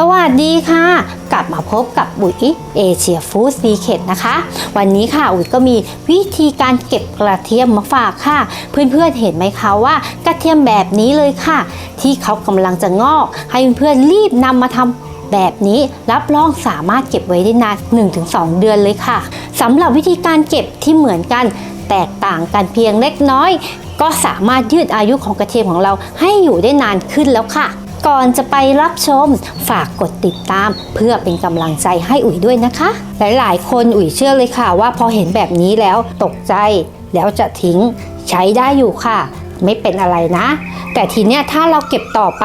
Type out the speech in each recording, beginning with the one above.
สวัสดีค่ะ กลับมาพบกับอุ๋ยเอเชียฟู้ดซีเคดนะคะ วันนี้ค่ะอุ๋ยก็มีวิธีการเก็บกระเทียมมาฝากค่ะ เพื่อนๆเห็นไหมคะว่ากระเทียมแบบนี้เลยค่ะ ที่เขากำลังจะงอก ให้เพื่อนๆรีบนำมาทำแบบนี้รับรองสามารถเก็บไว้ได้นาน 1-2 เดือนเลยค่ะสำหรับวิธีการเก็บที่เหมือนกันแตกต่างกันเพียงเล็กน้อย ก็สามารถยืดอายุของกระเทียมของเราให้อยู่ได้นานขึ้นแล้วค่ะ ก่อนจะไปรับชม ฝากกดติดตาม เพื่อเป็นกำลังใจให้อุ๋ยด้วยนะคะ หลายๆ คนอุ๋ยเชื่อเลยค่ะว่าพอเห็นแบบนี้แล้วตกใจแล้วจะทิ้งใช้ได้อยู่ค่ะ ไม่เป็นอะไรนะ แต่ทีเนี้ยถ้าเราเก็บต่อไป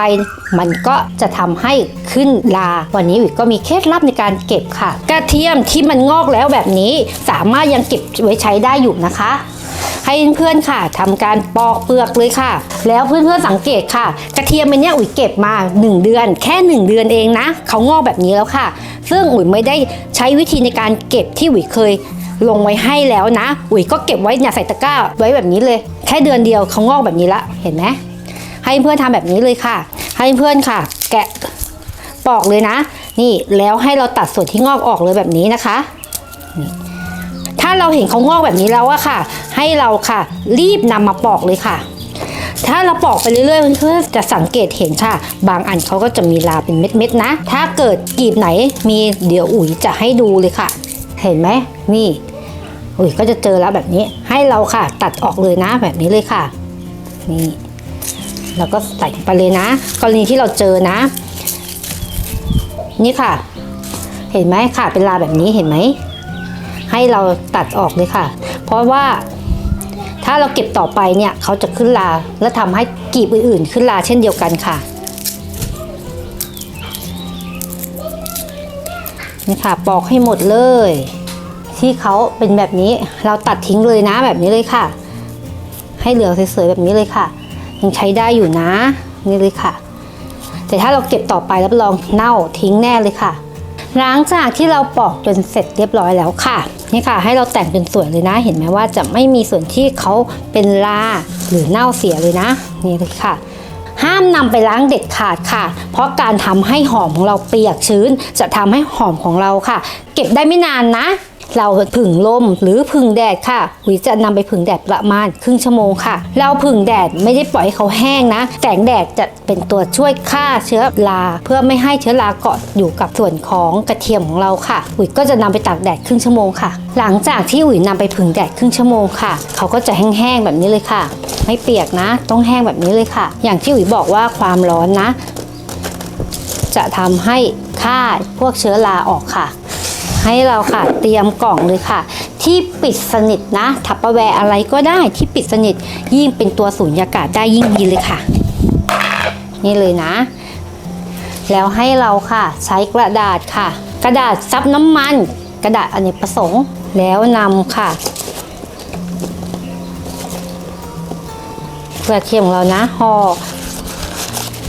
มันก็จะทำให้ขึ้นลา วันนี้อุ๋ยก็มีเคล็ดลับในการเก็บค่ะ กระเทียมที่มันงอกแล้วแบบนี้ สามารถยังเก็บไว้ใช้ได้อยู่นะคะ ให้เพื่อนๆค่ะทำการปอกเปลือกเลยค่ะ แล้วเพื่อนๆสังเกตค่ะ กระเทียมอันเนี้ยอุ๋ยเก็บมา 1 เดือน แค่ 1 เดือนเองนะเขางอกแบบนี้แล้วค่ะ ซึ่งอุ๋ยไม่ได้ใช้วิธีในการเก็บที่อุ๋ยเคยลงไว้ให้แล้วนะ อุ๋ยก็เก็บไว้เนี่ยใส่ตะกร้าไว้แบบนี้เลย แค่เดือนเดียวเขางอกแบบนี้ละเห็นไหมให้เพื่อนทำแบบนี้เลยค่ะ ให้เพื่อนค่ะ แกะปอกเลยนะ นี่แล้วให้เราตัดส่วนที่งอกออกเลยแบบนี้นะคะ ถ้าเราเห็นเขางอกแบบนี้แล้วอะค่ะ ให้เราค่ะ รีบนำมาปอกเลยค่ะ ถ้าเราปอกไปเรื่อยๆเพื่อนๆจะสังเกตเห็นค่ะ บางอันเขาก็จะมีลาเป็นเม็ดๆนะ ถ้าเกิดกีบไหนมีเดี๋ยวอุ๋ยจะให้ดูเลยค่ะ เห็นไหมนี่อุ๋ยก็จะเจอแล้วแบบนี้ให้เราค่ะ ตัดออกเลยนะแบบนี้เลยค่ะ นี่แล้วก็ใส่ไปเลยนะ กรณีที่เราเจอนะ นี่ค่ะ เห็นไหมค่ะเป็นลาแบบนี้เห็นไหมให้เราตัดออกเลยค่ะ เพราะว่า ถ้าเราเก็บต่อไปเนี่ยเขาจะขึ้นราและทำให้กีบอื่นๆ ขึ้นราเช่นเดียวกันค่ะ นี่ค่ะปอกให้หมดเลย ที่เขาเป็นแบบนี้เราตัดทิ้งเลยนะแบบนี้เลยค่ะ ให้เหลือสวยๆแบบนี้เลยค่ะ ยังใช้ได้อยู่นะนี่เลยค่ะ แต่ถ้าเราเก็บต่อไปรับรองเน่าทิ้งแน่เลยค่ะ หลังจากที่เราปอกจนเสร็จเรียบร้อยแล้วค่ะ นี่ค่ะ ให้เราแต่งจนสวยเลยนะ เห็นไหมว่าจะไม่มีส่วนที่เขาเป็นลาหรือเน่าเสียเลยนะ นี่เลยค่ะห้ามนำไปล้างเด็ดขาดค่ะ เพราะการทำให้หอมของเราเปียกชื้น จะทำให้หอมของเราค่ะ เก็บได้ไม่นานนะ เราผึ่งลมหรือผึ่งแดดค่ะหุยจะนำไปผึ่งแดดประมาณครึ่งชั่วโมงค่ะ เราผึ่งแดดไม่ได้ปล่อยให้เขาแห้งนะ แสงแดดจะเป็นตัวช่วยฆ่าเชื้อราเพื่อไม่ให้เชื้อราเกาะอยู่กับส่วนของกระเทียมของเราค่ะอุ๋ยก็จะนำไปตากแดดครึ่งชั่วโมงค่ะ หลังจากที่อุ๋ยนำไปผึ่งแดดครึ่งชั่วโมงค่ะ เขาก็จะแห้งๆแบบนี้เลยค่ะ ไม่เปียกนะ ต้องแห้งแบบนี้เลยค่ะ อย่างที่อุ๋ยบอกว่าความร้อนนะ จะทำให้ฆ่าพวกเชื้อราออกค่ะ ให้เราค่ะ เตรียมกล่องเลยค่ะ ที่ปิดสนิทนะทับประแวร์อะไรก็ได้ที่ปิดสนิท ยิ่งเป็นตัวสูญญากาศได้ยิ่งดีเลยค่ะ นี่เลยนะ แล้วให้เราค่ะ ใช้กระดาษค่ะ กระดาษซับน้ำมัน กระดาษอเนกประสงค์แล้วนำค่ะเกระเทียมของเรานะห่อ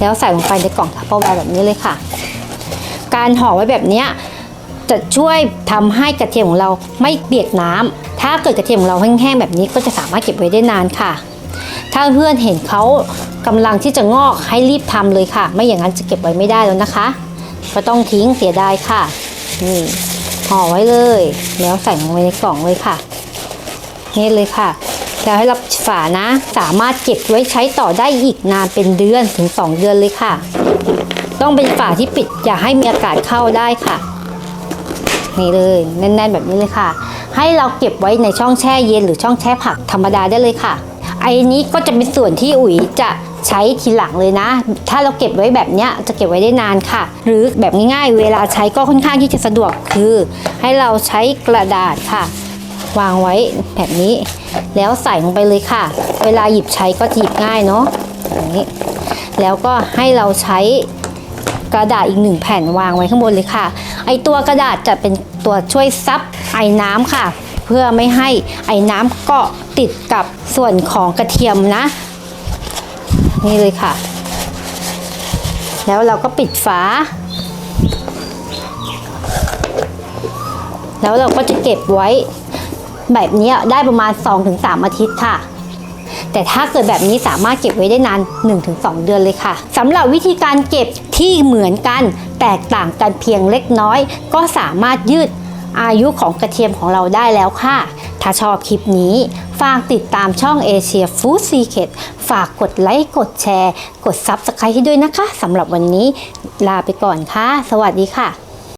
แล้วใส่ลงไปในกล่องทับเปอร์แวร์แบบนี้เลยค่ะ การห่อไว้แบบเนี้ย จะช่วยทำให้กระเทียมของเราไม่เปียกน้ำถ้าเกิดกระเทียมของเราแห้งๆแบบนี้ก็จะสามารถเก็บไว้ได้นานค่ะ ถ้าเพื่อนเห็นเขากำลังที่จะงอกให้รีบทำเลยค่ะ ไม่อย่างนั้นจะเก็บไว้ไม่ได้แล้วนะคะ ก็ต้องทิ้งเสียดายค่ะ นี่ห่อไว้เลย แล้วใส่ลงไปในกล่องเลยค่ะ นี่เลยค่ะแล้วให้รับฝานะ สามารถเก็บไว้ใช้ต่อได้อีกนานเป็นเดือนถึง 2 เดือนเลยค่ะ ต้องเป็นฝาที่ปิดอย่าให้มีอากาศเข้าได้ค่ะ นี่เลยแน่นๆแบบนี้เลยค่ะ ให้เราเก็บไว้ในช่องแช่เย็นหรือช่องแช่ผักธรรมดาได้เลยค่ะไอ้นี้ก็จะเป็นส่วนที่อุ๋ยจะใช้ทีหลังเลยนะ ถ้าเราเก็บไว้แบบเนี้ยจะเก็บไว้ได้นานค่ะ หรือแบบง่ายๆ เวลาใช้ก็ค่อนข้างที่จะสะดวกคือ ให้เราใช้กระดาษค่ะ วางไว้แบบนี้ แล้วใส่ลงไปเลยค่ะ เวลาหยิบใช้ก็หยิบง่ายเนาะอย่างนี้ แล้วก็ให้เราใช้ กระดาษอีกหนึ่งแผ่นวางไว้ข้างบนเลยค่ะ ไอตัวกระดาษจะเป็นตัวช่วยซับไอ้น้ำค่ะ เพื่อไม่ให้ไอ้น้ำเกาะติดกับส่วนของกระเทียมนะ นี่เลยค่ะ แล้วเราก็ปิดฝา แล้วเราก็จะเก็บไว้แบบนี้ได้ประมาณ 2-3 อาทิตย์ค่ะ แต่ถ้าเกิดแบบนี้สามารถเก็บไว้ได้นาน 1-2 เดือนเลยค่ะสำหรับวิธีการเก็บที่เหมือนกัน แตกต่างกันเพียงเล็กน้อย ก็สามารถยืดอายุของกระเทียมของเราได้แล้วค่ะ ถ้าชอบคลิปนี้ ฝากติดตามช่อง Asia Food Secret ฝากกดไลค์ กดแชร์ กด Subscribe ให้ด้วยนะคะสำหรับวันนี้ลาไปก่อนค่ะ สวัสดีค่ะ